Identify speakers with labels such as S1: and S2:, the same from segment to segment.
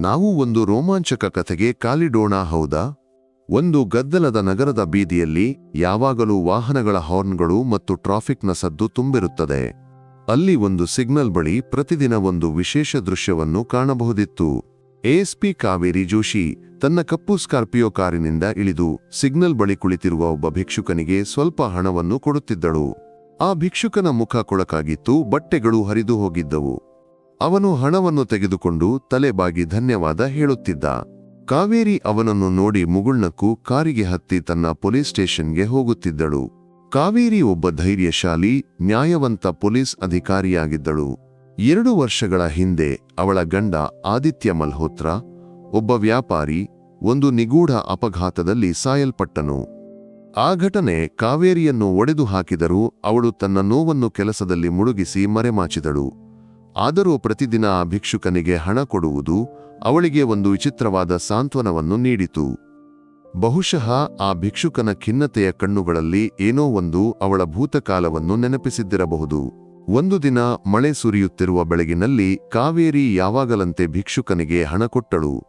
S1: ನಾವು ಒಂದು ರೋಮಾಂಚಕ ಕಥೆಗೆ ಕಾಲಿಡೋಣ, ಹೌದಾ? ಒಂದು ಗದ್ದಲದ ನಗರದ ಬೀದಿಯಲ್ಲಿ ಯಾವಾಗಲೂ ವಾಹನಗಳ ಹಾರ್ನ್ಗಳು ಮತ್ತು ಟ್ರಾಫಿಕ್ನ ಸದ್ದು ತುಂಬಿರುತ್ತದೆ. ಅಲ್ಲಿ ಒಂದು ಸಿಗ್ನಲ್ ಬಳಿ ಪ್ರತಿದಿನ ಒಂದು ವಿಶೇಷ ದೃಶ್ಯವನ್ನು ಕಾಣಬಹುದಿತ್ತು. ಎಎಸ್ಪಿ ಕಾವೇರಿ ಜೋಶಿ ತನ್ನ ಕಪ್ಪು ಸ್ಕಾರ್ಪಿಯೋ ಕಾರಿನಿಂದ ಇಳಿದು ಸಿಗ್ನಲ್ ಬಳಿ ಕುಳಿತಿರುವ ಒಬ್ಬ ಭಿಕ್ಷುಕನಿಗೆ ಸ್ವಲ್ಪ ಹಣವನ್ನು ಕೊಡುತ್ತಿದ್ದಳು. ಆ ಭಿಕ್ಷುಕನ ಮುಖ ಕೊಳಕಾಗಿತ್ತು, ಬಟ್ಟೆಗಳು ಹರಿದು ಹೋಗಿದ್ದವು. ಅವನು ಹಣವನ್ನು ತೆಗೆದುಕೊಂಡು ತಲೆಬಾಗಿ ಧನ್ಯವಾದ ಹೇಳುತ್ತಿದ್ದ. ಕಾವೇರಿ ಅವನನ್ನು ನೋಡಿ ಮುಗುಳ್ನಕ್ಕೂ ಕಾರಿಗೆ ಹತ್ತಿ ತನ್ನ ಪೊಲೀಸ್ ಸ್ಟೇಷನ್ಗೆ ಹೋಗುತ್ತಿದ್ದಳು. ಕಾವೇರಿ ಒಬ್ಬ ಧೈರ್ಯಶಾಲಿ, ನ್ಯಾಯವಂತ ಪೊಲೀಸ್ ಅಧಿಕಾರಿಯಾಗಿದ್ದಳು. ಎರಡು ವರ್ಷಗಳ ಹಿಂದೆ ಅವಳ ಗಂಡ ಆದಿತ್ಯ ಮಲ್ಹೋತ್ರ, ಒಬ್ಬ ವ್ಯಾಪಾರಿ, ಒಂದು ನಿಗೂಢ ಅಪಘಾತದಲ್ಲಿ ಸಾಯಲ್ಪಟ್ಟನು. ಆ ಘಟನೆ ಕಾವೇರಿಯನ್ನು ಒಡೆದು ಹಾಕಿದರೂ ಅವಳು ತನ್ನ ನೋವನ್ನು ಕೆಲಸದಲ್ಲಿ ಮುಳುಗಿಸಿ ಮರೆಮಾಚಿದಳು. ಆದರೂ ಪ್ರತಿದಿನ ಆ ಭಿಕ್ಷುಕನಿಗೆ ಹಣ ಕೊಡುವುದು ಅವಳಿಗೆ ಒಂದು ವಿಚಿತ್ರವಾದ ಸಾಂತ್ವನವನ್ನು ನೀಡಿತು. ಬಹುಶಃ ಆ ಭಿಕ್ಷುಕನ ಖಿನ್ನತೆಯ ಕಣ್ಣುಗಳಲ್ಲಿ ಏನೋ ಒಂದು ಅವಳ ಭೂತಕಾಲವನ್ನು ನೆನಪಿಸಿದ್ದಿರಬಹುದು. ಒಂದು ದಿನ ಮಳೆ ಸುರಿಯುತ್ತಿರುವ ಬೆಳಗಿನಲ್ಲಿ ಕಾವೇರಿ ಯಾವಾಗಲಂತೆ ಭಿಕ್ಷುಕನಿಗೆ ಹಣ ಕೊಟ್ಟಳು.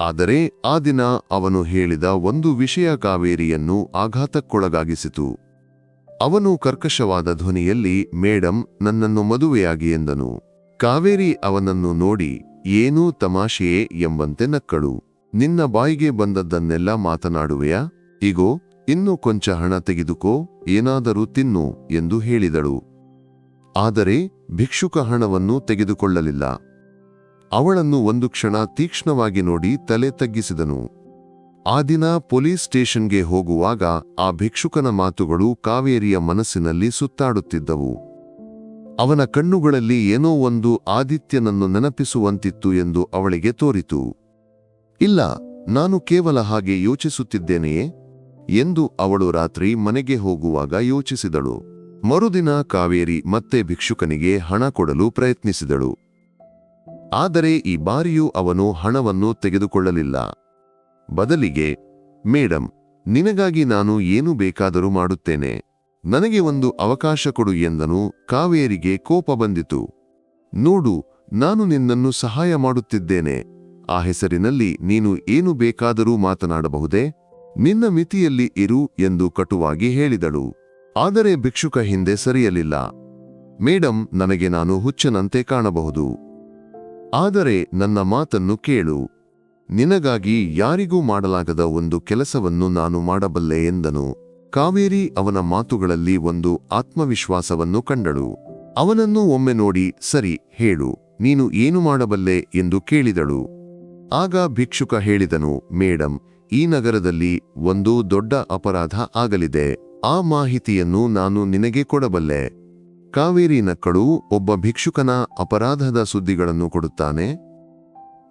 S1: ಆದರೆ ಆ ದಿನ ಅವನು ಹೇಳಿದ ಒಂದು ವಿಷಯ ಕಾವೇರಿಯನ್ನು ಆಘಾತಕ್ಕೊಳಗಾಗಿಸಿತು. ಅವನು ಕರ್ಕಶವಾದ ಧ್ವನಿಯಲ್ಲಿ, ಮೇಡಂ, ನನ್ನನ್ನು ಮದುವೆಯಾಗಿ ಎಂದನು. ಕಾವೇರಿ ಅವನನ್ನು ನೋಡಿ ಏನೂ ತಮಾಷೆಯೇ ಎಂಬಂತೆ ನಕ್ಕಳು. ನಿನ್ನ ಬಾಯಿಗೆ ಬಂದದ್ದನ್ನೆಲ್ಲ ಮಾತನಾಡುವೆಯಾ? ಇಗೋ, ಇನ್ನೂ ಕೊಂಚ ಹಣ ತೆಗೆದುಕೋ, ಏನಾದರೂ ತಿನ್ನು ಎಂದು ಹೇಳಿದಳು. ಆದರೆ ಭಿಕ್ಷುಕ ಹಣವನ್ನು ತೆಗೆದುಕೊಳ್ಳಲಿಲ್ಲ. ಅವಳನ್ನು ಒಂದು ಕ್ಷಣ ತೀಕ್ಷ್ಣವಾಗಿ ನೋಡಿ ತಲೆ ತಗ್ಗಿಸಿದನು. ಆ ದಿನ ಪೊಲೀಸ್ ಸ್ಟೇಷನ್ಗೆ ಹೋಗುವಾಗ ಆ ಭಿಕ್ಷುಕನ ಮಾತುಗಳು ಕಾವೇರಿಯ ಮನಸ್ಸಿನಲ್ಲಿ ಸುತ್ತಾಡುತ್ತಿದ್ದವು. ಅವನ ಕಣ್ಣುಗಳಲ್ಲಿ ಏನೋ ಒಂದು ಆದಿತ್ಯನನ್ನು ನೆನಪಿಸುವಂತಿತ್ತು ಎಂದು ಅವಳಿಗೆ ತೋರಿತು. ಇಲ್ಲ, ನಾನು ಕೇವಲ ಹಾಗೆ ಯೋಚಿಸುತ್ತಿದ್ದೇನೆಯೇ? ಎಂದು ಅವಳು ರಾತ್ರಿ ಮನೆಗೆ ಹೋಗುವಾಗ ಯೋಚಿಸಿದಳು. ಮರುದಿನ ಕಾವೇರಿ ಮತ್ತೆ ಭಿಕ್ಷುಕನಿಗೆ ಹಣ ಕೊಡಲು ಪ್ರಯತ್ನಿಸಿದಳು. ಆದರೆ ಈ ಬಾರಿಯೂ ಅವನು ಹಣವನ್ನು ತೆಗೆದುಕೊಳ್ಳಲಿಲ್ಲ. ಬದಲಿಗೆ, ಮೇಡಂ, ನಿನಗಾಗಿ ನಾನು ಏನು ಬೇಕಾದರೂ ಮಾಡುತ್ತೇನೆ. ನನಗೆ ಒಂದು ಅವಕಾಶ ಕೊಡು ಎಂದನು. ಕಾವೇರಿಗೆ ಕೋಪ ಬಂದಿತು. ನೋಡು, ನಾನು ನಿನ್ನನ್ನು ಸಹಾಯ ಮಾಡುತ್ತಿದ್ದೇನೆ. ಆ ಹೆಸರಿನಲ್ಲಿ ನೀನು ಏನು ಬೇಕಾದರೂ ಮಾತನಾಡಬಹುದೇ? ನಿನ್ನ ಮಿತಿಯಲ್ಲಿ ಇರು ಎಂದು ಕಟುವಾಗಿ ಹೇಳಿದಳು. ಆದರೆ ಭಿಕ್ಷುಕ ಹಿಂದೆ ಸರಿಯಲಿಲ್ಲ. ಮೇಡಂ, ನನಗೆ ನಾನು ಹುಚ್ಚನಂತೆ ಕಾಣಬಹುದು. ಆದರೆ ನನ್ನ ಮಾತನ್ನು ಕೇಳು. ನಿನಗಾಗಿ ಯಾರಿಗೂ ಮಾಡಲಾಗದ ಒಂದು ಕೆಲಸವನ್ನು ನಾನು ಮಾಡಬಲ್ಲೆ ಎಂದನು. ಕಾವೇರಿ ಅವನ ಮಾತುಗಳಲ್ಲಿ ಒಂದು ಆತ್ಮವಿಶ್ವಾಸವನ್ನು ಕಂಡಳು. ಅವನನ್ನು ಒಮ್ಮೆ ನೋಡಿ, ಸರಿ, ಹೇಳು, ನೀನು ಏನು ಮಾಡಬಲ್ಲೆ ಎಂದು ಕೇಳಿದಳು. ಆಗ ಭಿಕ್ಷುಕ ಹೇಳಿದನು, ಮೇಡಂ, ಈ ನಗರದಲ್ಲಿ ಒಂದು ದೊಡ್ಡ ಅಪರಾಧ ಆಗಲಿದೆ, ಆ ಮಾಹಿತಿಯನ್ನು ನಾನು ನಿನಗೆ ಕೊಡಬಲ್ಲೆ. ಕಾವೇರಿ ನಕ್ಕಳು ಒಬ್ಬ ಭಿಕ್ಷುಕನ ಅಪರಾಧದ ಸುದ್ದಿಗಳನ್ನು ಕೊಡುತ್ತಾನೆ?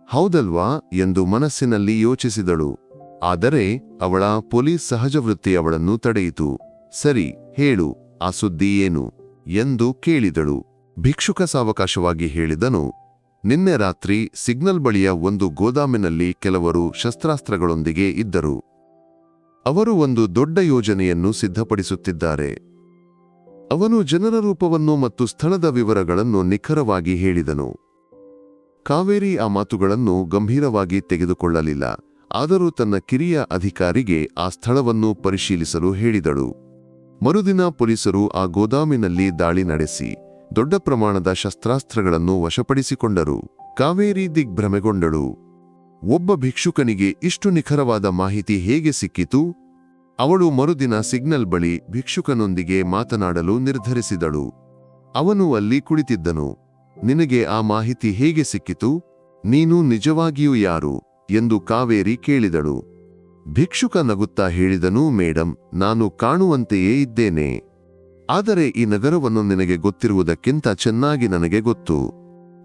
S1: ಹೌದಲ್ವಾ? ಎಂದು ಮನಸ್ಸಿನಲ್ಲಿ ಯೋಚಿಸಿದಳು. ಆದರೆ ಅವಳ ಪೊಲೀಸ್ ಸಹಜ ವೃತ್ತಿ ಅವಳನ್ನು ತಡೆಯಿತು. ಸರಿ, ಹೇಳು, ಆ ಸುದ್ದಿ ಏನು? ಎಂದು ಕೇಳಿದಳು. ಭಿಕ್ಷುಕ ಸಾವಕಾಶವಾಗಿ ಹೇಳಿದನು, ನಿನ್ನೆ ರಾತ್ರಿ ಸಿಗ್ನಲ್ ಬಳಿಯ ಒಂದು ಗೋದಾಮಿನಲ್ಲಿ ಕೆಲವರು ಶಸ್ತ್ರಾಸ್ತ್ರಗಳೊಂದಿಗೆ ಇದ್ದರು. ಅವರು ಒಂದು ದೊಡ್ಡ ಯೋಜನೆಯನ್ನು ಸಿದ್ಧಪಡಿಸುತ್ತಿದ್ದಾರೆ. ಅವನು ಜನರ ರೂಪವನ್ನು ಮತ್ತು ಸ್ಥಳದ ವಿವರಗಳನ್ನು ನಿಖರವಾಗಿ ಹೇಳಿದನು. ಕಾವೇರಿ ಆ ಮಾತುಗಳನ್ನು ಗಂಭೀರವಾಗಿ ತೆಗೆದುಕೊಳ್ಳಲಿಲ್ಲ. ಆದರೂ ತನ್ನ ಕಿರಿಯ ಅಧಿಕಾರಿಗೆ ಆ ಸ್ಥಳವನ್ನು ಪರಿಶೀಲಿಸಲು ಹೇಳಿದಳು. ಮರುದಿನ ಪೊಲೀಸರು ಆ ಗೋದಾಮಿನಲ್ಲಿ ದಾಳಿ ನಡೆಸಿ ದೊಡ್ಡ ಪ್ರಮಾಣದ ಶಸ್ತ್ರಾಸ್ತ್ರಗಳನ್ನು ವಶಪಡಿಸಿಕೊಂಡರು. ಕಾವೇರಿ ದಿಗ್ಭ್ರಮೆಗೊಂಡಳು. ಒಬ್ಬ ಭಿಕ್ಷುಕನಿಗೆ ಇಷ್ಟು ನಿಖರವಾದ ಮಾಹಿತಿ ಹೇಗೆ ಸಿಕ್ಕಿತು? ಅವಳು ಮರುದಿನ ಸಿಗ್ನಲ್ ಬಳಿ ಭಿಕ್ಷುಕನೊಂದಿಗೆ ಮಾತನಾಡಲು ನಿರ್ಧರಿಸಿದಳು. ಅವನು ಅಲ್ಲಿ ಕುಳಿತಿದ್ದನು. ನಿನಗೆ ಆ ಮಾಹಿತಿ ಹೇಗೆ ಸಿಕ್ಕಿತು? ನೀನು ನಿಜವಾಗಿಯೂ ಯಾರು? ಎಂದು ಕಾವೇರಿ ಕೇಳಿದಳು. ಭಿಕ್ಷುಕ ನಗುತ್ತಾ ಹೇಳಿದನು, ಮೇಡಂ, ನಾನು ಕಾಣುವಂತೆಯೇ ಇದ್ದೇನೆ. ಆದರೆ ಈ ನಗರವನ್ನು ನಿನಗೆ ಗೊತ್ತಿರುವುದಕ್ಕಿಂತ ಚೆನ್ನಾಗಿ ನನಗೆ ಗೊತ್ತು.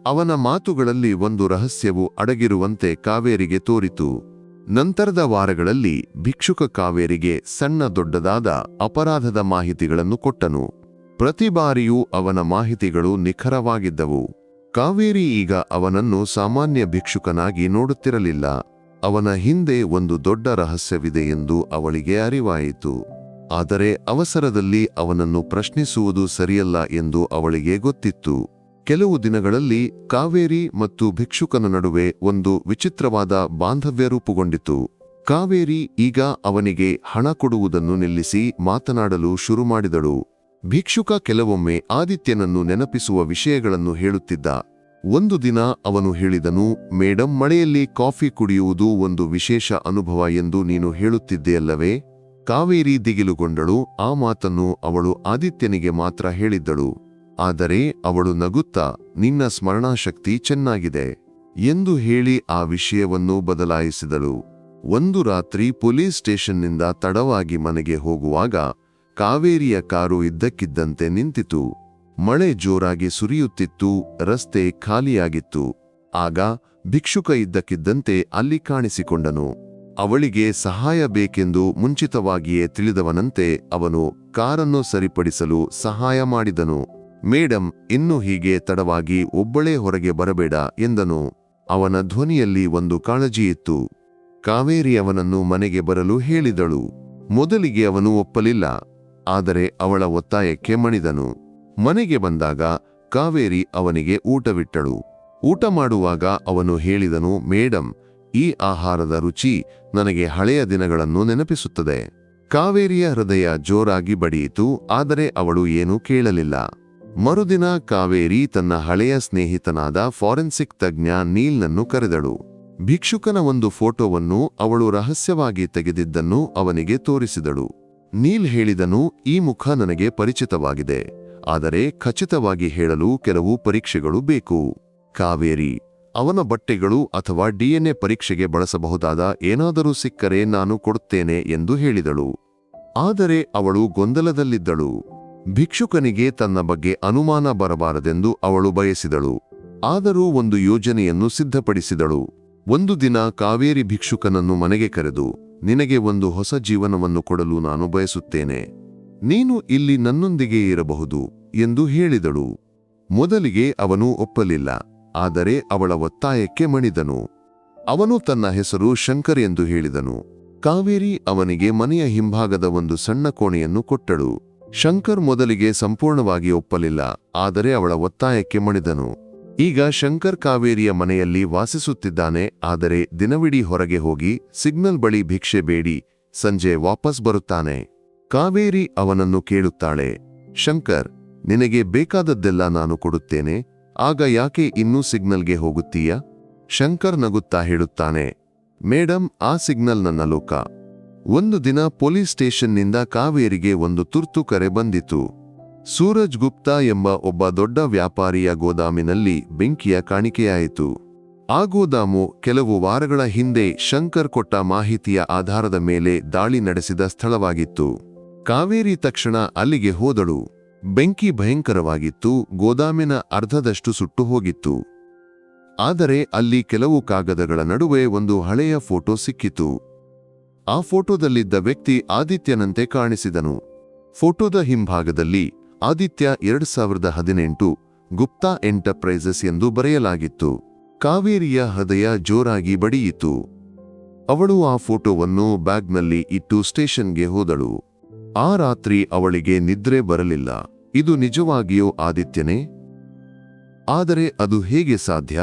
S1: ಅವನ ಮಾತುಗಳಲ್ಲಿ ಒಂದು ರಹಸ್ಯವು ಅಡಗಿರುವಂತೆ ಕಾವೇರಿಗೆ ತೋರಿತು. ನಂತರದ ವಾರಗಳಲ್ಲಿ ಭಿಕ್ಷುಕ ಕಾವೇರಿಗೆ ಸಣ್ಣ ದೊಡ್ಡದಾದ ಅಪರಾಧದ ಮಾಹಿತಿಗಳನ್ನು ಕೊಟ್ಟನು. ಪ್ರತಿ ಬಾರಿಯೂ ಅವನ ಮಾಹಿತಿಗಳು ನಿಖರವಾಗಿದ್ದವು. ಕಾವೇರಿ ಈಗ ಅವನನ್ನು ಸಾಮಾನ್ಯ ಭಿಕ್ಷುಕನಾಗಿ ನೋಡುತ್ತಿರಲಿಲ್ಲ. ಅವನ ಹಿಂದೆ ಒಂದು ದೊಡ್ಡ ರಹಸ್ಯವಿದೆ ಎಂದು ಅವಳಿಗೆ ಅರಿವಾಯಿತು. ಆದರೆ ಅವಸರದಲ್ಲಿ ಅವನನ್ನು ಪ್ರಶ್ನಿಸುವುದು ಸರಿಯಲ್ಲ ಎಂದು ಅವಳಿಗೆ ಗೊತ್ತಿತ್ತು. ಕೆಲವು ದಿನಗಳಲ್ಲಿ ಕಾವೇರಿ ಮತ್ತು ಭಿಕ್ಷುಕನ ನಡುವೆ ಒಂದು ವಿಚಿತ್ರವಾದ ಬಾಂಧವ್ಯ ರೂಪುಗೊಂಡಿತು. ಕಾವೇರಿ ಈಗ ಅವನಿಗೆ ಹಣ ಕೊಡುವುದನ್ನು ನಿಲ್ಲಿಸಿ ಮಾತನಾಡಲು ಶುರು ಮಾಡಿದಳು. ಭಿಕ್ಷುಕ ಕೆಲವೊಮ್ಮೆ ಆದಿತ್ಯನನ್ನು ನೆನಪಿಸುವ ವಿಷಯಗಳನ್ನು ಹೇಳುತ್ತಿದ್ದ. ಒಂದು ದಿನ ಅವನು ಹೇಳಿದನು, ಮೇಡಂ, ಮಳೆಯಲ್ಲಿ ಕಾಫಿ ಕುಡಿಯುವುದು ಒಂದು ವಿಶೇಷ ಅನುಭವ ಎಂದು ನೀನು ಹೇಳುತ್ತಿದ್ದೆಯಲ್ಲವೇ? ಕಾವೇರಿ ದಿಗಿಲುಗೊಂಡಳು, ಆ ಮಾತನ್ನು ಅವಳು ಆದಿತ್ಯನಿಗೆ ಮಾತ್ರ ಹೇಳಿದ್ದಳು. ಆದರೆ ಅವಳು ನಗುತ್ತಾ, ನಿನ್ನ ಸ್ಮರಣಾಶಕ್ತಿ ಚೆನ್ನಾಗಿದೆ ಎಂದು ಹೇಳಿ ಆ ವಿಷಯವನ್ನು ಬದಲಾಯಿಸಿದಳು. ಒಂದು ರಾತ್ರಿ ಪೊಲೀಸ್ ಸ್ಟೇಷನ್ನಿಂದ ತಡವಾಗಿ ಮನೆಗೆ ಹೋಗುವಾಗ ಕಾವೇರಿಯ ಕಾರು ಇದ್ದಕ್ಕಿದ್ದಂತೆ ನಿಂತಿತು. ಮಳೆ ಜೋರಾಗಿ ಸುರಿಯುತ್ತಿತ್ತು, ರಸ್ತೆ ಖಾಲಿಯಾಗಿತ್ತು. ಆಗ ಭಿಕ್ಷುಕ ಇದ್ದಕ್ಕಿದ್ದಂತೆ ಅಲ್ಲಿ ಕಾಣಿಸಿಕೊಂಡನು. ಅವಳಿಗೆ ಸಹಾಯ ಬೇಕೆಂದು ಮುಂಚಿತವಾಗಿಯೇ ತಿಳಿದವನಂತೆ ಅವನು ಕಾರನ್ನು ಸರಿಪಡಿಸಲು ಸಹಾಯ ಮಾಡಿದನು. ಮೇಡಂ, ಇನ್ನು ಹೀಗೆ ತಡವಾಗಿ ಒಬ್ಬಳೇ ಹೊರಗೆ ಬರಬೇಡ ಎಂದನು. ಅವನ ಧ್ವನಿಯಲ್ಲಿ ಒಂದು ಕಾಳಜಿಯಿತ್ತು ಕಾವೇರಿ ಅವನನ್ನು ಮನೆಗೆ ಬರಲು ಹೇಳಿದಳು. ಮೊದಲಿಗೆ ಅವನು ಒಪ್ಪಲಿಲ್ಲ. ಆದರೆ ಅವಳ ಒತ್ತಾಯಕ್ಕೆ ಮಣಿದನು. ಮನೆಗೆ ಬಂದಾಗ ಕಾವೇರಿ ಅವನಿಗೆ ಊಟವಿಟ್ಟಳು. ಊಟ ಮಾಡುವಾಗ ಅವನು ಹೇಳಿದನು, ಮೇಡಂ, ಈ ಆಹಾರದ ರುಚಿ ನನಗೆ ಹಳೆಯ ದಿನಗಳನ್ನು ನೆನಪಿಸುತ್ತದೆ. ಕಾವೇರಿಯ ಹೃದಯ ಜೋರಾಗಿ ಬಡಿಯಿತು, ಆದರೆ ಅವಳು ಏನೂ ಕೇಳಲಿಲ್ಲ. ಮರುದಿನ ಕಾವೇರಿ ತನ್ನ ಹಳೆಯ ಸ್ನೇಹಿತನಾದ ಫಾರೆನ್ಸಿಕ್ ತಜ್ಞ ನೀಲ್ನನ್ನು ಕರೆದಳು. ಭಿಕ್ಷುಕನ ಒಂದು ಫೋಟೋವನ್ನು ಅವಳು ರಹಸ್ಯವಾಗಿ ತೆಗೆದಿದ್ದನ್ನು ಅವನಿಗೆ ತೋರಿಸಿದಳು. ನೀಲ್ ಹೇಳಿದನು, ಈ ಮುಖ ನನಗೆ ಪರಿಚಿತವಾಗಿದೆ. ಆದರೆ ಖಚಿತವಾಗಿ ಹೇಳಲು ಕೆಲವು ಪರೀಕ್ಷೆಗಳು ಬೇಕು. ಕಾವೇರಿ, ಅವನ ಬಟ್ಟೆಗಳು ಅಥವಾ ಡಿಎನ್ಎ ಪರೀಕ್ಷೆಗೆ ಬಳಸಬಹುದಾದ ಏನಾದರೂ ಸಿಕ್ಕರೆ ನಾನು ಕೊಡುತ್ತೇನೆ ಎಂದು ಹೇಳಿದಳು. ಆದರೆ ಅವಳು ಗೊಂದಲದಲ್ಲಿದ್ದಳು. ಭಿಕ್ಷುಕನಿಗೆ ತನ್ನ ಬಗ್ಗೆ ಅನುಮಾನ ಬರಬಾರದೆಂದು ಅವಳು ಬಯಸಿದಳು. ಆದರೂ ಒಂದು ಯೋಜನೆಯನ್ನು ಸಿದ್ಧಪಡಿಸಿದಳು. ಒಂದು ದಿನ ಕಾವೇರಿ ಭಿಕ್ಷುಕನನ್ನು ಮನೆಗೆ ಕರೆದು ನಿನಗೆ ಒಂದು ಹೊಸ ಜೀವನವನ್ನು ಕೊಡಲು ನಾನು ಬಯಸುತ್ತೇನೆ. ನೀನು ಇಲ್ಲಿ ನನ್ನೊಂದಿಗೆ ಇರಬಹುದು ಎಂದು ಹೇಳಿದಳು. ಮೊದಲಿಗೆ ಅವನು ಒಪ್ಪಲಿಲ್ಲ, ಆದರೆ ಅವಳ ಒತ್ತಾಯಕ್ಕೆ ಮಣಿದನು. ಅವನು ತನ್ನ ಹೆಸರು ಶಂಕರ್ ಎಂದು ಹೇಳಿದನು. ಕಾವೇರಿ ಅವನಿಗೆ ಮನೆಯ ಹಿಂಭಾಗದ ಒಂದು ಸಣ್ಣ ಕೋಣೆಯನ್ನು ಕೊಟ್ಟಳು. ಶಂಕರ್ ಮೊದಲಿಗೆ ಸಂಪೂರ್ಣವಾಗಿ ಒಪ್ಪಲಿಲ್ಲ, ಆದರೆ ಅವಳ ಒತ್ತಾಯಕ್ಕೆ ಮಣಿದನು. ಈಗ ಶಂಕರ್ ಕಾವೇರಿಯ ಮನೆಯಲ್ಲಿ ವಾಸಿಸುತ್ತಿದ್ದಾನೆ, ಆದರೆ ದಿನವಿಡೀ ಹೊರಗೆ ಹೋಗಿ ಸಿಗ್ನಲ್ ಬಳಿ ಭಿಕ್ಷೆ ಬೇಡಿ, ಸಂಜೆ ವಾಪಸ್ ಬರುತ್ತಾನೆ. ಕಾವೇರಿ ಅವನನ್ನು ಕೇಳುತ್ತಾಳೆ, ಶಂಕರ್, ನಿನಗೆ ಬೇಕಾದದ್ದೆಲ್ಲ ನಾನು ಕೊಡುತ್ತೇನೆ, ಆಗ ಯಾಕೆ ಇನ್ನೂ ಸಿಗ್ನಲ್ಗೆ ಹೋಗುತ್ತೀಯ? ಶಂಕರ್ ನಗುತ್ತಾ ಹೇಳುತ್ತಾನೆ, ಮೇಡಂ, ಆ ಸಿಗ್ನಲ್ ನನ್ನ ಲೋಕ. ಒಂದು ದಿನ ಪೊಲೀಸ್ ಸ್ಟೇಷನ್ನಿಂದ ಕಾವೇರಿಗೆ ಒಂದು ತುರ್ತು ಕರೆ ಬಂದಿತು. ಸೂರಜ್ ಗುಪ್ತಾ ಎಂಬ ಒಬ್ಬ ದೊಡ್ಡ ವ್ಯಾಪಾರಿಯ ಗೋದಾಮಿನಲ್ಲಿ ಬೆಂಕಿಯ ಕಾಣಿಕೆಯಾಯಿತು. ಆ ಗೋದಾಮು ಕೆಲವು ವಾರಗಳ ಹಿಂದೆ ಶಂಕರ್ ಕೊಟ್ಟ ಮಾಹಿತಿಯ ಆಧಾರದ ಮೇಲೆ ದಾಳಿ ನಡೆಸಿದ ಸ್ಥಳವಾಗಿತ್ತು. ಕಾವೇರಿ ತಕ್ಷಣ ಅಲ್ಲಿಗೆ ಹೋದಳು. ಬೆಂಕಿ ಭಯಂಕರವಾಗಿತ್ತು, ಗೋದಾಮಿನ ಅರ್ಧದಷ್ಟು ಸುಟ್ಟು ಹೋಗಿತ್ತು. ಆದರೆ ಅಲ್ಲಿ ಕೆಲವು ಕಾಗದಗಳ ನಡುವೆ ಒಂದು ಹಳೆಯ ಫೋಟೋ ಸಿಕ್ಕಿತು. ಆ ಫೋಟೋದಲ್ಲಿದ್ದ ವ್ಯಕ್ತಿ ಆದಿತ್ಯನಂತೆ ಕಾಣಿಸಿದನು. ಫೋಟೋದ ಹಿಂಭಾಗದಲ್ಲಿ ಆದಿತ್ಯ ಎರಡು ಸಾವಿರದ ಹದಿನೆಂಟು ಗುಪ್ತಾ ಎಂಟರ್ಪ್ರೈಸಸ್ ಎಂದು ಬರೆಯಲಾಗಿತ್ತು. ಕಾವೇರಿಯ ಹೃದಯ ಜೋರಾಗಿ ಬಡಿಯಿತು. ಅವಳು ಆ ಫೋಟೋವನ್ನು ಬ್ಯಾಗ್ನಲ್ಲಿ ಇಟ್ಟು ಸ್ಟೇಷನ್ಗೆ ಹೋದಳು. ಆ ರಾತ್ರಿ ಅವಳಿಗೆ ನಿದ್ರೆ ಬರಲಿಲ್ಲ. ಇದು ನಿಜವಾಗಿಯೋ ಆದಿತ್ಯನೇ? ಆದರೆ ಅದು ಹೇಗೆ ಸಾಧ್ಯ?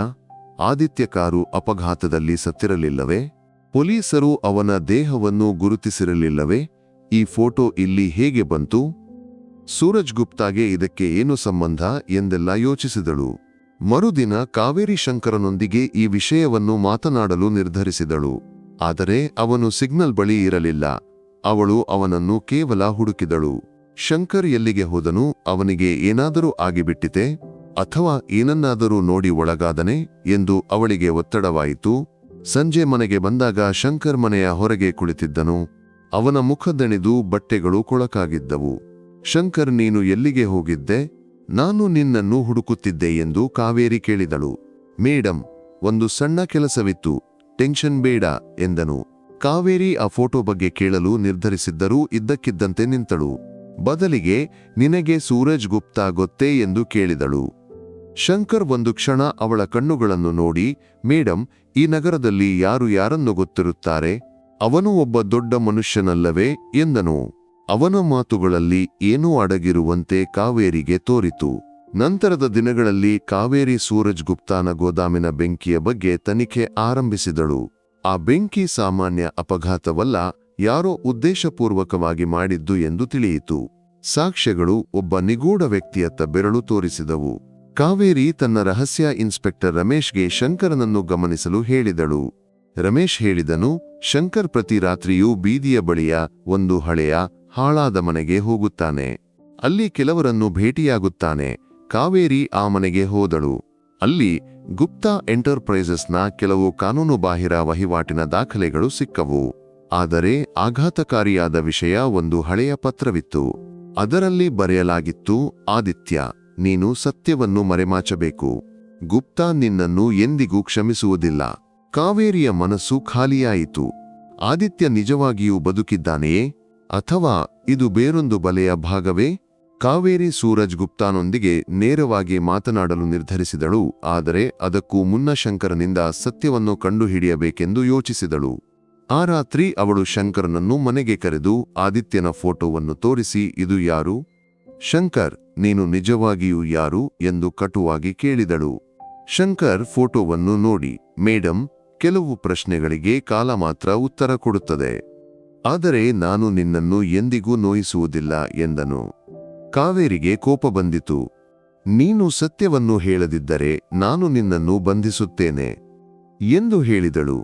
S1: ಆದಿತ್ಯ ಕಾರು ಅಪಘಾತದಲ್ಲಿ ಸತ್ತಿರಲಿಲ್ಲವೇ? ಪೊಲೀಸರು ಅವನ ದೇಹವನ್ನು ಗುರುತಿಸಿರಲಿಲ್ಲವೇ? ಈ ಫೋಟೋ ಇಲ್ಲಿ ಹೇಗೆ ಬಂತು? ಸೂರಜ್ ಗುಪ್ತಾಗೆ ಇದಕ್ಕೆ ಏನು ಸಂಬಂಧ ಎಂದೆಲ್ಲ ಯೋಚಿಸಿದಳು. ಮರುದಿನ ಕಾವೇರಿ ಶಂಕರನೊಂದಿಗೆ ಈ ವಿಷಯವನ್ನು ಮಾತನಾಡಲು ನಿರ್ಧರಿಸಿದಳು. ಆದರೆ ಅವನು ಸಿಗ್ನಲ್ ಬಳಿ ಇರಲಿಲ್ಲ. ಅವಳು ಅವನನ್ನು ಕೇವಲ ಹುಡುಕಿದಳು. ಶಂಕರ್ ಎಲ್ಲಿಗೆ ಹೋದನು, ಅವನಿಗೆ ಏನಾದರೂ ಆಗಿಬಿಟ್ಟಿತೆ? ಅಥವಾ ಏನನ್ನಾದರೂ ನೋಡಿ ಒಳಗಾದನೆ ಎಂದು ಅವಳಿಗೆ ಒತ್ತಡವಾಯಿತು. ಸಂಜೆ ಮನೆಗೆ ಬಂದಾಗ ಶಂಕರ್ ಮನೆಯ ಹೊರಗೆ ಕುಳಿತಿದ್ದನು. ಅವನ ಮುಖದಣಿದು ಬಟ್ಟೆಗಳು ಕೊಳಕಾಗಿದ್ದವು. ಶಂಕರ್, ನೀನು ಎಲ್ಲಿಗೆ ಹೋಗಿದ್ದೆ? ನಾನು ನಿನ್ನನ್ನು ಹುಡುಕುತ್ತಿದ್ದೆ ಎಂದು ಕಾವೇರಿ ಕೇಳಿದಳು. ಮೇಡಂ, ಒಂದು ಸಣ್ಣ ಕೆಲಸವಿತ್ತು. ಟೆನ್ಷನ್ ಬೇಡ ಎಂದನು. ಕಾವೇರಿ ಆ ಫೋಟೋ ಬಗ್ಗೆ ಕೇಳಲು ನಿರ್ಧರಿಸಿದ್ದರೂ ಇದ್ದಕ್ಕಿದ್ದಂತೆ ನಿಂತಳು. ಬದಲಿಗೆ, ನಿನಗೆ ಸೂರಜ್ ಗುಪ್ತಾ ಗೊತ್ತೇ ಎಂದು ಕೇಳಿದಳು. ಶಂಕರ್ ಒಂದು ಕ್ಷಣ ಅವಳ ಕಣ್ಣುಗಳನ್ನು ನೋಡಿ, ಮೇಡಂ, ಈ ನಗರದಲ್ಲಿ ಯಾರು ಯಾರನ್ನು ಗೊತ್ತಿರುತ್ತಾರೆ? ಅವನು ಒಬ್ಬ ದೊಡ್ಡ ಮನುಷ್ಯನಲ್ಲವೇ ಎಂದನು. ಅವನ ಮಾತುಗಳಲ್ಲಿ ಏನೂ ಅಡಗಿರುವಂತೆ ಕಾವೇರಿಗೆ ತೋರಿತು. ನಂತರದ ದಿನಗಳಲ್ಲಿ ಕಾವೇರಿ ಸೂರಜ್ ಗುಪ್ತಾನ ಗೋದಾಮಿನ ಬೆಂಕಿಯ ಬಗ್ಗೆ ತನಿಖೆ ಆರಂಭಿಸಿದಳು. ಆ ಬೆಂಕಿ ಸಾಮಾನ್ಯ ಅಪಘಾತವಲ್ಲ, ಯಾರೋ ಉದ್ದೇಶಪೂರ್ವಕವಾಗಿ ಮಾಡಿದ್ದು ಎಂದು ತಿಳಿಯಿತು. ಸಾಕ್ಷ್ಯಗಳು ಒಬ್ಬ ನಿಗೂಢ ವ್ಯಕ್ತಿಯತ್ತ ಬೆರಳು ತೋರಿಸಿದವು. ಕಾವೇರಿ ತನ್ನ ರಹಸ್ಯ ಇನ್ಸ್ಪೆಕ್ಟರ್ ರಮೇಶ್ಗೆ ಶಂಕರನನ್ನು ಗಮನಿಸಲು ಹೇಳಿದಳು. ರಮೇಶ್ ಹೇಳಿದನು, ಶಂಕರ್ ಪ್ರತಿ ರಾತ್ರಿಯೂ ಬೀದಿಯ ಬಳಿಯ ಒಂದು ಹಳೆಯ ಹಾಳಾದ ಮನೆಗೆ ಹೋಗುತ್ತಾನೆ. ಅಲ್ಲಿ ಕೆಲವರನ್ನು ಭೇಟಿಯಾಗುತ್ತಾನೆ. ಕಾವೇರಿ ಆ ಮನೆಗೆ ಹೋದಳು. ಅಲ್ಲಿ ಗುಪ್ತಾ ಎಂಟರ್ಪ್ರೈಸಸ್ನ ಕೆಲವು ಕಾನೂನುಬಾಹಿರ ವಹಿವಾಟಿನ ದಾಖಲೆಗಳು ಸಿಕ್ಕವು. ಆದರೆ ಆಘಾತಕಾರಿಯಾದ ವಿಷಯ ಒಂದು ಹಳೆಯ ಪತ್ರವಿತ್ತು. ಅದರಲ್ಲಿ ಬರೆಯಲಾಗಿತ್ತು, ಆದಿತ್ಯ, ನೀನು ಸತ್ಯವನ್ನು ಮರೆಮಾಚಬೇಕು. ಗುಪ್ತಾ ನಿನ್ನನ್ನು ಎಂದಿಗೂ ಕ್ಷಮಿಸುವುದಿಲ್ಲ. ಕಾವೇರಿಯ ಮನಸ್ಸು ಖಾಲಿಯಾಯಿತು. ಆದಿತ್ಯ ನಿಜವಾಗಿಯೂ ಬದುಕಿದ್ದಾನೆಯೇ? ಅಥವಾ ಇದು ಬೇರೊಂದು ಬಲೆಯ ಭಾಗವೇ? ಕಾವೇರಿ ಸೂರಜ್ ಗುಪ್ತಾನೊಂದಿಗೆ ನೇರವಾಗಿ ಮಾತನಾಡಲು ನಿರ್ಧರಿಸಿದಳು, ಆದರೆ ಅದಕ್ಕೂ ಮುನ್ನ ಶಂಕರನಿಂದ ಸತ್ಯವನ್ನು ಕಂಡುಹಿಡಿಯಬೇಕೆಂದು ಯೋಚಿಸಿದಳು. ಆ ರಾತ್ರಿ ಅವಳು ಶಂಕರನನ್ನು ಮನೆಗೆ ಕರೆದು ಆದಿತ್ಯನ ಫೋಟೋವನ್ನು ತೋರಿಸಿ, ಇದು ಯಾರು? ಶಂಕರ್, ನೀನು ನಿಜವಾಗಿಯೂ ಯಾರು? ಎಂದು ಕಟುವಾಗಿ ಕೇಳಿದಳು. ಶಂಕರ್ ಫೋಟೋವನ್ನು ನೋಡಿ, ಮೇಡಂ, ಕೆಲವು ಪ್ರಶ್ನೆಗಳಿಗೆ ಕಾಲ ಮಾತ್ರ ಉತ್ತರ ಕೊಡುತ್ತದೆ. ಆದರೆ ನಾನು ನಿನ್ನನ್ನು ಎಂದಿಗೂ ನೋಯಿಸುವುದಿಲ್ಲ ಎಂದನು. ಕಾವೇರಿಗೆ ಕೋಪ ಬಂದಿತು. ನೀನು ಸತ್ಯವನ್ನು ಹೇಳದಿದ್ದರೆ ನಾನು ನಿನ್ನನ್ನು ಬಂಧಿಸುತ್ತೇನೆ ಎಂದು ಹೇಳಿದಳು.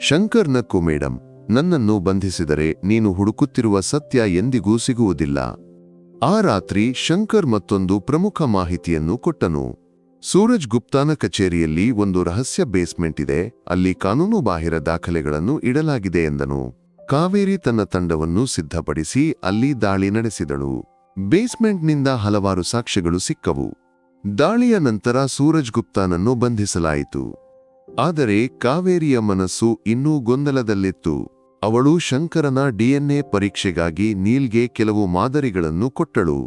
S1: ಶಂಕರ್ ನಕ್ಕು ಮೇಡಮ್ ನನ್ನನ್ನು ಬಂಧಿಸಿದರೆ ನೀನು ಹುಡುಕುತ್ತಿರುವ ಸತ್ಯ ಎಂದಿಗೂ ಸಿಗುವುದಿಲ್ಲ. ಆ ರಾತ್ರಿ ಶಂಕರ್ ಮತ್ತೊಂದು ಪ್ರಮುಖ ಮಾಹಿತಿಯನ್ನು ಕೊಟ್ಟನು. ಸೂರಜ್ ಗುಪ್ತಾನ ಕಚೇರಿಯಲ್ಲಿ ಒಂದು ರಹಸ್ಯ ಬೇಸ್ಮೆಂಟ್ ಇದೆ, ಅಲ್ಲಿ ಕಾನೂನುಬಾಹಿರ ದಾಖಲೆಗಳನ್ನು ಇಡಲಾಗಿದೆ ಎಂದನು. ಕಾವೇರಿ ತನ್ನ ತಂಡವನ್ನು ಸಿದ್ಧಪಡಿಸಿ ಅಲ್ಲಿ ದಾಳಿ ನಡೆಸಿದಳು. ಬೇಸ್ಮೆಂಟ್ನಿಂದ ಹಲವಾರು ಸಾಕ್ಷ್ಯಗಳು ಸಿಕ್ಕವು. ದಾಳಿಯ ನಂತರ ಸೂರಜ್ ಗುಪ್ತಾನನ್ನು ಬಂಧಿಸಲಾಯಿತು. ಆದರೆ ಕಾವೇರಿಯ ಮನಸ್ಸು ಇನ್ನೂ ಗೊಂದಲದಲ್ಲಿತ್ತು. ಅವಳು ಶಂಕರನ ಡಿಎನ್ಎ ಪರೀಕ್ಷೆಗಾಗಿ ನೀಲ್ಗೆ ಕೆಲವು ಮಾದರಿಗಳನ್ನು ಕೊಟ್ಟಳು.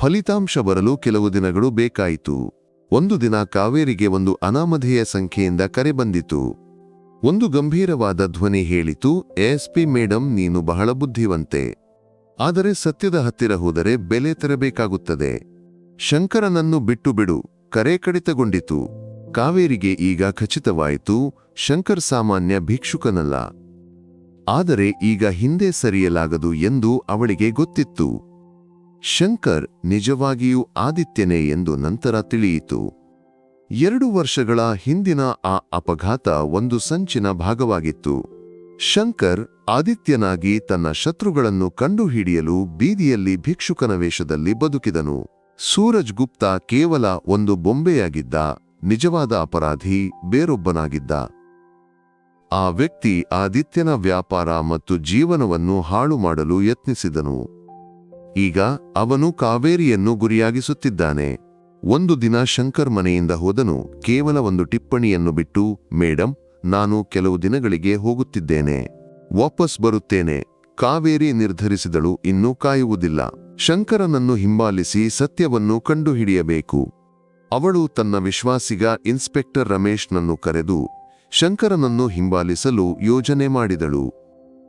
S1: ಫಲಿತಾಂಶ ಬರಲು ಕೆಲವು ದಿನಗಳು ಬೇಕಾಯಿತು. ಒಂದು ದಿನ ಕಾವೇರಿಗೆ ಒಂದು ಅನಾಮಧೇಯ ಸಂಖ್ಯೆಯಿಂದ ಕರೆ ಬಂದಿತು. ಒಂದು ಗಂಭೀರವಾದ ಧ್ವನಿ ಹೇಳಿತು ಎಎಸ್ಪಿ ಮೇಡಂ, ನೀನು ಬಹಳ ಬುದ್ಧಿವಂತೆ. ಆದರೆ ಸತ್ಯದ ಹತ್ತಿರ ಹೋದರೆ ಬೆಲೆ ತೆರಬೇಕಾಗುತ್ತದೆ. ಶಂಕರನನ್ನು ಬಿಟ್ಟು ಬಿಡು ಕರೆ ಕಡಿತಗೊಂಡಿತು. ಕಾವೇರಿಗೆ ಈಗ ಖಚಿತವಾಯಿತು, ಶಂಕರ್ ಸಾಮಾನ್ಯ ಭಿಕ್ಷುಕನಲ್ಲ. ಆದರೆ ಈಗ ಹಿಂದೆ ಸರಿಯಲಾಗದು ಎಂದು ಅವಳಿಗೆ ಗೊತ್ತಿತ್ತು. ಶಂಕರ್ ನಿಜವಾಗಿಯೂ ಆದಿತ್ಯನೇ ಎಂದು ನಂತರ ತಿಳಿಯಿತು. ಎರಡು ವರ್ಷಗಳ ಹಿಂದಿನ ಆ ಅಪಘಾತ ಒಂದು ಸಂಚಿನ ಭಾಗವಾಗಿತ್ತು. ಶಂಕರ್ ಆದಿತ್ಯನಾಗಿ ತನ್ನ ಶತ್ರುಗಳನ್ನು ಕಂಡುಹಿಡಿಯಲು ಬೀದಿಯಲ್ಲಿ ಭಿಕ್ಷುಕನ ವೇಷದಲ್ಲಿ ಬದುಕಿದನು. ಸೂರಜ್ ಗುಪ್ತಾ ಕೇವಲ ಒಂದು ಬೊಂಬೆಯಾಗಿದ್ದ, ನಿಜವಾದ ಅಪರಾಧಿ, ಬೇರೊಬ್ಬನಾಗಿದ್ದ. ಆ ವ್ಯಕ್ತಿ ಆದಿತ್ಯನ ವ್ಯಾಪಾರ ಮತ್ತು ಜೀವನವನ್ನು ಹಾಳು ಮಾಡಲು ಯತ್ನಿಸಿದನು. ಈಗ ಅವನು ಕಾವೇರಿಯನ್ನು ಗುರಿಯಾಗಿಸುತ್ತಿದ್ದಾನೆ. ಒಂದು ದಿನ ಶಂಕರ್ ಮನೆಯಿಂದ ಹೋದನು, ಕೇವಲ ಒಂದು ಟಿಪ್ಪಣಿಯನ್ನು ಬಿಟ್ಟು, ಮೇಡಂ, ನಾನು ಕೆಲವು ದಿನಗಳಿಗೆ ಹೋಗುತ್ತಿದ್ದೇನೆ. ವಾಪಸ್ ಬರುತ್ತೇನೆ. ಕಾವೇರಿ ನಿರ್ಧರಿಸಿದಳು, ಇನ್ನೂ ಕಾಯುವುದಿಲ್ಲ. ಶಂಕರನನ್ನು ಹಿಂಬಾಲಿಸಿ ಸತ್ಯವನ್ನು ಕಂಡುಹಿಡಿಯಬೇಕು. ಅವಳು ತನ್ನ ವಿಶ್ವಾಸಿಗ ಇನ್ಸ್ಪೆಕ್ಟರ್ ರಮೇಶ್ನನ್ನು ಕರೆದು, ಶಂಕರನನ್ನು ಹಿಂಬಾಲಿಸಲು ಯೋಜನೆ ಮಾಡಿದಳು.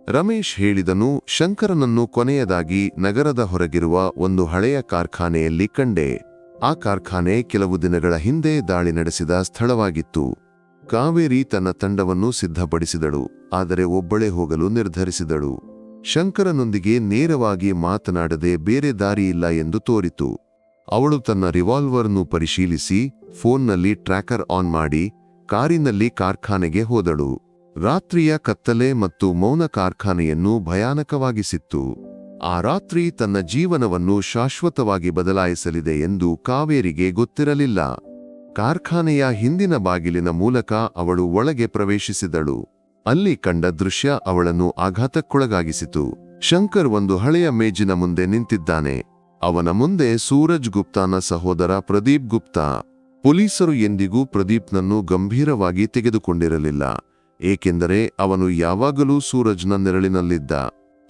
S1: ರಮೇಶ್ ಹೇಳಿದನು, ಶಂಕರನನ್ನು ಕೊನೆಯದಾಗಿ ನಗರದ ಹೊರಗಿರುವ ಒಂದು ಹಳೆಯ ಕಾರ್ಖಾನೆಯಲ್ಲಿ ಕಂಡೆ. ಆ ಕಾರ್ಖಾನೆ ಕೆಲವು ದಿನಗಳ ಹಿಂದೆ ದಾಳಿ ನಡೆಸಿದ ಸ್ಥಳವಾಗಿತ್ತು. ಕಾವೇರಿ ತನ್ನ ತಂಡವನ್ನು ಸಿದ್ಧಪಡಿಸಿದಳು, ಆದರೆ ಒಬ್ಬಳೇ ಹೋಗಲು ನಿರ್ಧರಿಸಿದಳು. ಶಂಕರನೊಂದಿಗೆ ನೇರವಾಗಿ ಮಾತನಾಡದೆ ಬೇರೆ ದಾರಿಯಿಲ್ಲ ಎಂದು ತೋರಿತು. ಅವಳು ತನ್ನ ರಿವಾಲ್ವರ್ನ್ನು ಪರಿಶೀಲಿಸಿ, ಫೋನ್ನಲ್ಲಿ ಟ್ರ್ಯಾಕರ್ ಆನ್ ಮಾಡಿ, ಕಾರಿನಲ್ಲಿ ಕಾರ್ಖಾನೆಗೆ ಹೋದಳು. ರಾತ್ರಿಯ ಕತ್ತಲೆ ಮತ್ತು ಮೌನ ಕಾರ್ಖಾನೆಯನ್ನು ಭಯಾನಕವಾಗಿಸಿತ್ತು. ಆ ರಾತ್ರಿ ತನ್ನ ಜೀವನವನ್ನು ಶಾಶ್ವತವಾಗಿ ಬದಲಾಯಿಸಲಿದೆ ಎಂದು ಕಾವೇರಿಗೆ ಗೊತ್ತಿರಲಿಲ್ಲ. ಕಾರ್ಖಾನೆಯ ಹಿಂದಿನ ಬಾಗಿಲಿನ ಮೂಲಕ ಅವಳು ಒಳಗೆ ಪ್ರವೇಶಿಸಿದಳು. ಅಲ್ಲಿ ಕಂಡ ದೃಶ್ಯ ಅವಳನ್ನು ಆಘಾತಕ್ಕೊಳಗಾಗಿಸಿತು. ಶಂಕರ್ ಒಂದು ಹಳೆಯ ಮೇಜಿನ ಮುಂದೆ ನಿಂತಿದ್ದಾನೆ. ಅವನ ಮುಂದೆ ಸೂರಜ್ ಗುಪ್ತಾನ ಸಹೋದರ ಪ್ರದೀಪ್ ಗುಪ್ತಾ. ಪೊಲೀಸರು ಎಂದಿಗೂ ಪ್ರದೀಪ್ನನ್ನು ಗಂಭೀರವಾಗಿ ತೆಗೆದುಕೊಂಡಿರಲಿಲ್ಲ. ಏಕೆಂದರೆ ಅವನು ಯಾವಾಗಲೂ ಸೂರಜ್ನ ನೆರಳಿನಲ್ಲಿದ್ದ.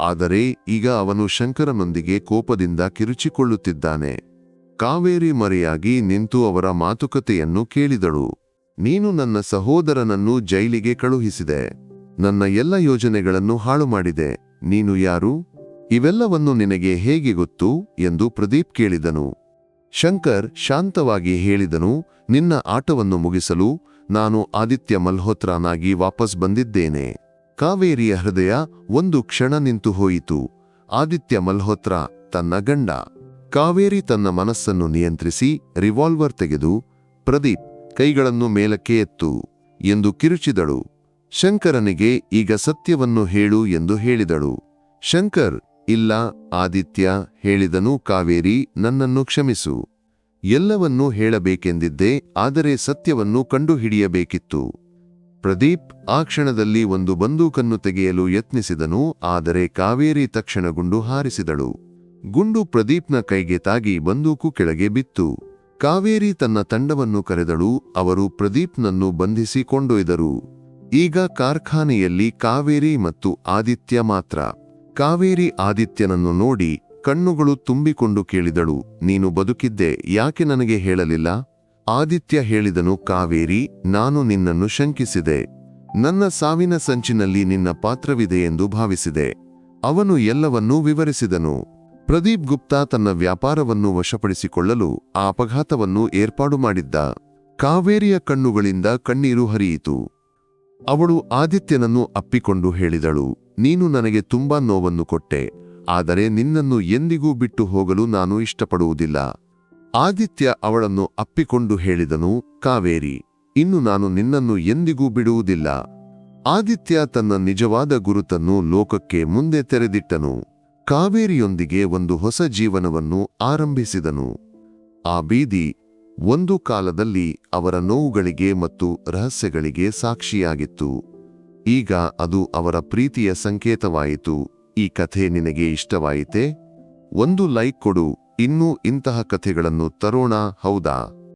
S1: ಆದರೆ ಈಗ ಅವನು ಶಂಕರನೊಂದಿಗೆ ಕೋಪದಿಂದ ಕಿರುಚಿಕೊಳ್ಳುತ್ತಿದ್ದಾನೆ. ಕಾವೇರಿ ಮರೆಯಾಗಿ ನಿಂತು ಅವರ ಮಾತುಕತೆಯನ್ನು ಕೇಳಿದಳು. ನೀನು ನನ್ನ ಸಹೋದರನನ್ನು ಜೈಲಿಗೆ ಕಳುಹಿಸಿದೆ. ನನ್ನ ಎಲ್ಲ ಯೋಜನೆಗಳನ್ನು ಹಾಳು ಮಾಡಿದೆ ನೀನು ಯಾರು? ಇವೆಲ್ಲವನ್ನು ನಿನಗೆ ಹೇಗೆ ಗೊತ್ತು? ಎಂದು ಪ್ರದೀಪ್ ಕೇಳಿದನು. ಶಂಕರ್ ಶಾಂತವಾಗಿ ಹೇಳಿದನು, ನಿನ್ನ ಆಟವನ್ನು ಮುಗಿಸಲು ನಾನು ಆದಿತ್ಯ ಮಲ್ಹೋತ್ರಾನಾಗಿ ವಾಪಸ್ ಬಂದಿದ್ದೇನೆ. ಕಾವೇರಿಯ ಹೃದಯ ಒಂದು ಕ್ಷಣ ನಿಂತು ಹೋಯಿತು. ಆದಿತ್ಯ ಮಲ್ಹೋತ್ರ ತನ್ನ ಗಂಡ. ಕಾವೇರಿ ತನ್ನ ಮನಸ್ಸನ್ನು ನಿಯಂತ್ರಿಸಿ ರಿವಾಲ್ವರ್ ತೆಗೆದು ಪ್ರದೀಪ್ ಕೈಗಳನ್ನು ಮೇಲಕ್ಕೆ ಎತ್ತು ಎಂದು ಕಿರುಚಿದಳು. ಶಂಕರನಿಗೆ ಈಗ ಸತ್ಯವನ್ನು ಹೇಳು ಎಂದು ಹೇಳಿದಳು. ಶಂಕರ್, ಇಲ್ಲ, ಆದಿತ್ಯ ಹೇಳಿದನು ಕಾವೇರಿ, ನನ್ನನ್ನು ಕ್ಷಮಿಸು. ಎಲ್ಲವನ್ನೂ ಹೇಳಬೇಕೆಂದಿದ್ದೆ, ಆದರೆ ಸತ್ಯವನ್ನು ಕಂಡುಹಿಡಿಯಬೇಕಿತ್ತು. ಪ್ರದೀಪ್ ಆ ಕ್ಷಣದಲ್ಲಿ ಒಂದು ಬಂದೂಕನ್ನು ತೆಗೆಯಲು ಯತ್ನಿಸಿದನು, ಆದರೆ ಕಾವೇರಿ ತಕ್ಷಣ ಗುಂಡು ಹಾರಿಸಿದಳು. ಗುಂಡು ಪ್ರದೀಪ್ನ ಕೈಗೆ ತಾಗಿ ಬಂದೂಕು ಕೆಳಗೆ ಬಿತ್ತು. ಕಾವೇರಿ ತನ್ನ ತಂಡವನ್ನು ಕರೆದಳು, ಅವರು ಪ್ರದೀಪ್ನನ್ನು ಬಂಧಿಸಿ ಕೊಂಡೊಯ್ದರು. ಈಗ ಕಾರ್ಖಾನೆಯಲ್ಲಿ ಕಾವೇರಿ ಮತ್ತು ಆದಿತ್ಯ ಮಾತ್ರ. ಕಾವೇರಿ ಆದಿತ್ಯನನ್ನು ನೋಡಿ ಕಣ್ಣುಗಳು ತುಂಬಿಕೊಂಡು ಕೇಳಿದಳು, ನೀನು ಬದುಕಿದ್ದೆ, ಯಾಕೆ ನನಗೆ ಹೇಳಲಿಲ್ಲ? ಆದಿತ್ಯ ಹೇಳಿದನು, ಕಾವೇರಿ, ನಾನು ನಿನ್ನನ್ನು ಶಂಕಿಸಿದೆ. ನನ್ನ ಸಾವಿನ ಸಂಚಿನಲ್ಲಿ ನಿನ್ನ ಪಾತ್ರವಿದೆ ಎಂದು ಭಾವಿಸಿದೆ. ಅವನು ಎಲ್ಲವನ್ನೂ ವಿವರಿಸಿದನು. ಪ್ರದೀಪ್ ಗುಪ್ತಾ ತನ್ನ ವ್ಯಾಪಾರವನ್ನು ವಶಪಡಿಸಿಕೊಳ್ಳಲು ಆ ಅಪಘಾತವನ್ನು ಏರ್ಪಾಡು ಮಾಡಿದ್ದ. ಕಾವೇರಿಯ ಕಣ್ಣುಗಳಿಂದ ಕಣ್ಣೀರು ಹರಿಯಿತು. ಅವಳು ಆದಿತ್ಯನನ್ನು ಅಪ್ಪಿಕೊಂಡು ಹೇಳಿದಳು, ನೀನು ನನಗೆ ತುಂಬಾ ನೋವನ್ನು ಕೊಟ್ಟೆ, ಆದರೆ ನಿನ್ನನ್ನು ಎಂದಿಗೂ ಬಿಟ್ಟು ಹೋಗಲು ನಾನು ಇಷ್ಟಪಡುವುದಿಲ್ಲ. ಆದಿತ್ಯ ಅವಳನ್ನು ಅಪ್ಪಿಕೊಂಡು ಹೇಳಿದನು, ಕಾವೇರಿ, ಇನ್ನು ನಾನು ನಿನ್ನನ್ನು ಎಂದಿಗೂ ಬಿಡುವುದಿಲ್ಲ. ಆದಿತ್ಯ ತನ್ನ ನಿಜವಾದ ಗುರುತನ್ನು ಲೋಕಕ್ಕೆ ಮುಂದೆ ತೆರೆದಿಟ್ಟನು. ಕಾವೇರಿಯೊಂದಿಗೆ ಒಂದು ಹೊಸ ಜೀವನವನ್ನು ಆರಂಭಿಸಿದನು. ಆ ಬೀದಿ ಒಂದು ಕಾಲದಲ್ಲಿ ಅವರ ನೋವುಗಳಿಗೆ ಮತ್ತು ರಹಸ್ಯಗಳಿಗೆ ಸಾಕ್ಷಿಯಾಗಿತ್ತು. ಈಗ ಅದು ಅವರ ಪ್ರೀತಿಯ ಸಂಕೇತವಾಯಿತು. ಈ ಕಥೆ ನಿನಗೆ ಇಷ್ಟವಾಯಿತೆ? ಒಂದು ಲೈಕ್ ಕೊಡು. ಇನ್ನೂ ಇಂತಹ ಕಥೆಗಳನ್ನು ತರೋಣ ಹೌದಾ?